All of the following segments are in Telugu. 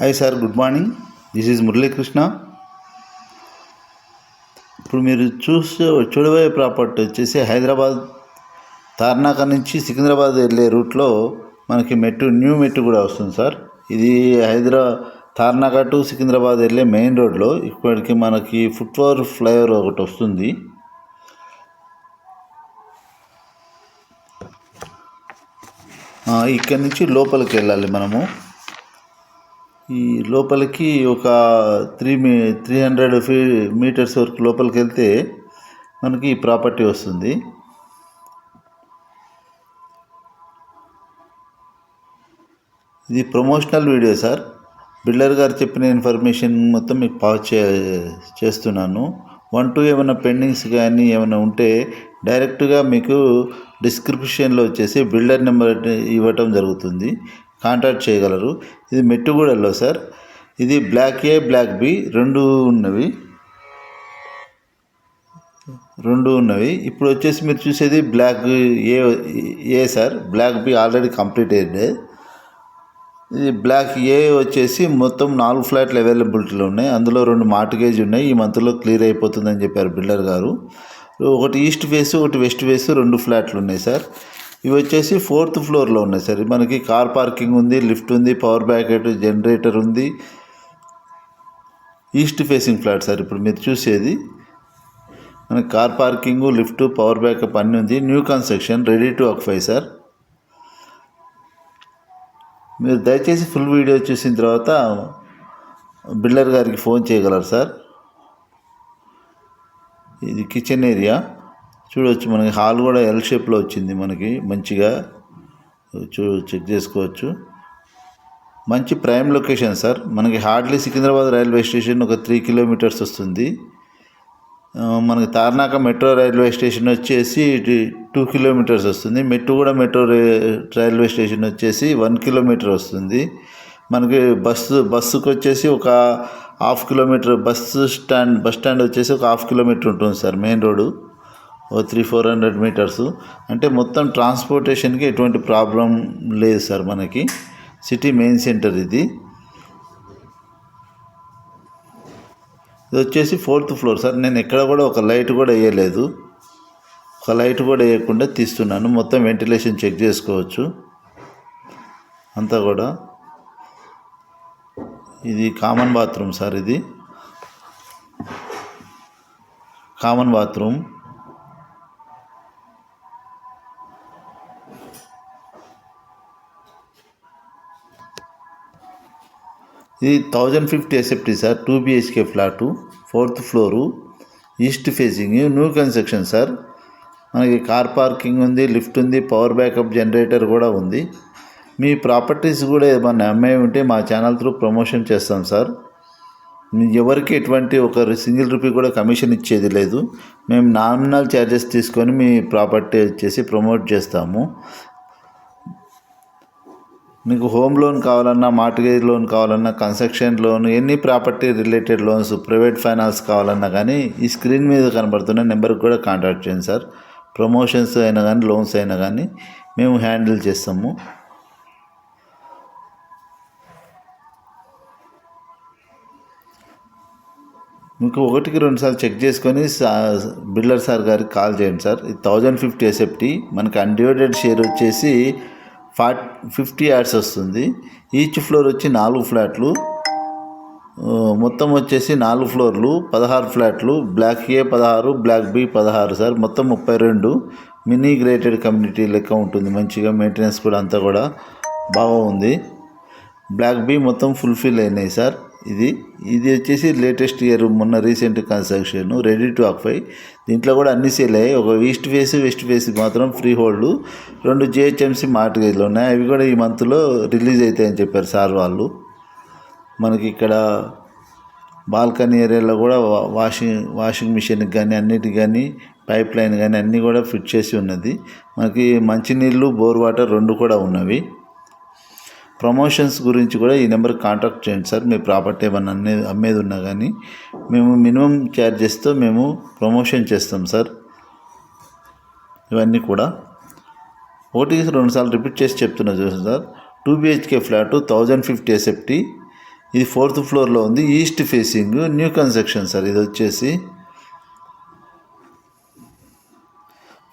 Hi sir good morning this is Muralikrishna ఇప్పుడు మీరు చూసే చూడబోయే ప్రాపర్టీ వచ్చేసి హైదరాబాద్ తార్నాక నుంచి సికింద్రాబాద్ వెళ్ళే రూట్లో మనకి మెట్టు న్యూ మెట్టు కూడా వస్తుంది సార్ ఇది హైదరా తార్నాక టు సికింద్రాబాద్ వెళ్ళే మెయిన్ రోడ్లో ఇప్పటికి మనకి ఫుట్ఓవర్ ఫ్లైఓవర్ ఒకటి వస్తుంది. ఇక్కడి నుంచి లోపలికి వెళ్ళాలి మనము. ఈ లోపలికి ఒక త్రీ మీ త్రీ హండ్రెడ్ ఫీ మీటర్స్ వరకు లోపలికి వెళ్తే మనకి ఈ ప్రాపర్టీ వస్తుంది. ఇది ప్రమోషనల్ వీడియో సార్. బిల్డర్ గారు చెప్పిన ఇన్ఫర్మేషన్ మొత్తం మీకు పాస్ చే చేస్తున్నాను. వన్ టూ ఏమైనా పెండింగ్స్ కానీ ఏమైనా ఉంటే డైరెక్ట్గా మీకు డిస్క్రిప్షన్లో వచ్చేసి బిల్డర్ నెంబర్ ఇవ్వటం జరుగుతుంది. కాంటాక్ట్ చేయగలరు. ఇది మెట్టుగూడలో సార్. ఇది బ్లాక్ ఏ బ్లాక్ బి రెండు ఉన్నవి. రెండు ఉన్నవి. ఇప్పుడు వచ్చేసి మీరు చూసేది block A A sir. Block B already complete అయ్యింది. ఇది బ్లాక్ ఏ వచ్చేసి మొత్తం నాలుగు ఫ్లాట్లు అవైలబిలిటీలో ఉన్నాయి. అందులో రెండు మార్టిగేజ్ ఉన్నాయి. ఈ మంత్లో క్లియర్ అయిపోతుందని చెప్పారు బిల్డర్ గారు. ఒకటి ఈస్ట్ ఫేస్ ఒకటి వెస్ట్ ఫేస్ రెండు ఫ్లాట్లు ఉన్నాయి సార్. ఇవి వచ్చేసి ఫోర్త్ ఫ్లోర్లో ఉన్నాయి సార్. మనకి కార్ పార్కింగ్ ఉంది లిఫ్ట్ ఉంది పవర్ బ్యాకెట్ జనరేటర్ ఉంది. ఈస్ట్ ఫేసింగ్ ఫ్లాట్ సార్ ఇప్పుడు మీరు చూసేది. మనకి car parking lift power backup అన్నీ ఉంది. New construction ready to occupy sir. మీరు దయచేసి ఫుల్ వీడియో చూసిన తర్వాత బిల్డర్ గారికి ఫోన్ చేయగలరు సార్. ఇది కిచెన్ ఏరియా. చూడవచ్చు మనకి హాల్ కూడా ఎల్ షేప్లో వచ్చింది మనకి. మంచిగా చూ చెక్ చేసుకోవచ్చు. మంచి ప్రైమ్ లొకేషన్ సార్ మనకి హార్డ్లీ సికింద్రాబాద్ రైల్వే స్టేషన్ ఒక త్రీ కిలోమీటర్స్ వస్తుంది. మనకి తార్నాక మెట్రో రైల్వే స్టేషన్ వచ్చేసి టూ కిలోమీటర్స్ వస్తుంది. Mettuguda metro railway station వచ్చేసి వన్ కిలోమీటర్ వస్తుంది. మనకి బస్సు బస్సుకు వచ్చేసి ఒక half kilometer bus stand bus stand వచ్చేసి ఒక హాఫ్ కిలోమీటర్ ఉంటుంది సార్ మెయిన్ రోడ్డు ఓ త్రీ ఫోర్ హండ్రెడ్ మీటర్స్. అంటే మొత్తం ట్రాన్స్పోర్టేషన్కి ఎటువంటి ప్రాబ్లం లేదు సార్ మనకి. సిటీ మెయిన్ సెంటర్ ఇది. ఇది వచ్చేసి ఫోర్త్ ఫ్లోర్ సార్. నేను ఎక్కడ కూడా ఒక లైట్ కూడా వేయలేదు. ఒక లైట్ కూడా వేయకుండా తీస్తున్నాను. మొత్తం వెంటిలేషన్ చెక్ చేసుకోవచ్చు. అంతా కూడా. ఇది కామన్ బాత్రూమ్ సార్ ఇది. Common bathroom. ఇది thousand fifty SFT sir two BHK flat fourth floor east facing new construction sir. మనకి కార్ పార్కింగ్ ఉంది లిఫ్ట్ ఉంది పవర్ బ్యాకప్ జనరేటర్ కూడా ఉంది. మీ ప్రాపర్టీస్ కూడా ఏమన్నా అమ్మాయి ఉంటే మా ఛానల్ త్రూ ప్రమోషన్ చేస్తాం సార్. ఎవరికి ఎటువంటి ఒక సింగిల్ రూపీ కూడా కమిషన్ ఇచ్చేది లేదు. మేము నామినల్ ఛార్జెస్ తీసుకొని మీ ప్రాపర్టీ వచ్చేసి ప్రమోట్ చేస్తాము. మీకు హోమ్ లోన్ కావాలన్నా మార్టిగేజ్ లోన్ కావాలన్నా కన్స్ట్రక్షన్ లోన్ ఎన్ని property related loans private finance కావాలన్నా కానీ ఈ స్క్రీన్ మీద కనబడుతున్న నెంబర్కి కూడా కాంటాక్ట్ చేయండి సార్. ప్రమోషన్స్ అయినా కానీ లోన్స్ అయినా కానీ మేము హ్యాండిల్ చేస్తాము. మీకు ఒకటికి రెండుసార్లు చెక్ చేసుకొని బిల్డర్ సార్ గారికి కాల్ చేయండి సార్. ఇది థౌజండ్ ఫిఫ్టీ ఎస్ఎఫ్టీ మనకి అన్డివైడెడ్ షేర్ వచ్చేసి ఫార్ట్ ఫిఫ్టీ యాడ్స్ వస్తుంది. ఈచ్ ఫ్లోర్ వచ్చి నాలుగు ఫ్లాట్లు. మొత్తం వచ్చేసి నాలుగు ఫ్లోర్లు పదహారు ఫ్లాట్లు. బ్లాక్ ఏ పదహారు బ్లాక్ బి పదహారు సార్. మొత్తం ముప్పై రెండు. మినీ గ్రేటెడ్ కమ్యూనిటీ లెక్క ఉంటుంది. మంచిగా మెయింటెనెన్స్ కూడా అంతా కూడా బాగా ఉంది. బ్లాక్ బి మొత్తం ఫుల్ఫిల్ అయినాయి సార్. ఇది. ఇది వచ్చేసి లేటెస్ట్ ఇయర్ మొన్న recent construction ready to occupy దీంట్లో కూడా అన్ని సేల్ అయ్యాయి ఒక ఈస్ట్ ఫేస్ వెస్ట్ ఫేస్ మాత్రం ఫ్రీ హోల్డ్ రెండు జిహెచ్ఎంసీ మార్టిగేజ్లు ఉన్నాయి. అవి కూడా ఈ మంత్లో రిలీజ్ అవుతాయని చెప్పారు సార్ వాళ్ళు. మనకి ఇక్కడ బాల్కనీ ఏరియాలో కూడా వాషింగ్ వాషింగ్ మిషన్కి కానీ అన్నిటికి కానీ పైప్ లైన్ కానీ అన్నీ కూడా ఫిట్ చేసి ఉన్నది. మనకి మంచినీళ్ళు బోర్ వాటర్ రెండు కూడా ఉన్నవి. ప్రమోషన్స్ గురించి కూడా ఈ నెంబర్ కాంటాక్ట్ చేయండి సార్. మీ ప్రాపర్టీ ఏమన్నా అన్నీ అమ్మేది ఉన్నా కానీ మేము మినిమం ఛార్జెస్తో మేము ప్రమోషన్ చేస్తాం సార్. ఇవన్నీ కూడా. ఒకటి రెండు సార్లు రిపీట్ చేసి చెప్తున్నా చూసాను sir. Two BHK flat thousand fifty SFT. ఇది ఫోర్త్ ఫ్లోర్లో ఉంది. East facing new construction sir. ఇది వచ్చేసి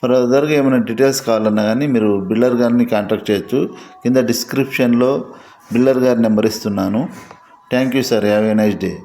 ఫర్దర్గా ఏమైనా డీటెయిల్స్ కావాలన్నా కానీ మీరు బిల్డర్ గారిని కాంటాక్ట్ చేయొచ్చు. కింద డిస్క్రిప్షన్లో బిల్డర్ గారి నెంబర్ ఇస్తున్నాను. Thank you sir. Have a nice day.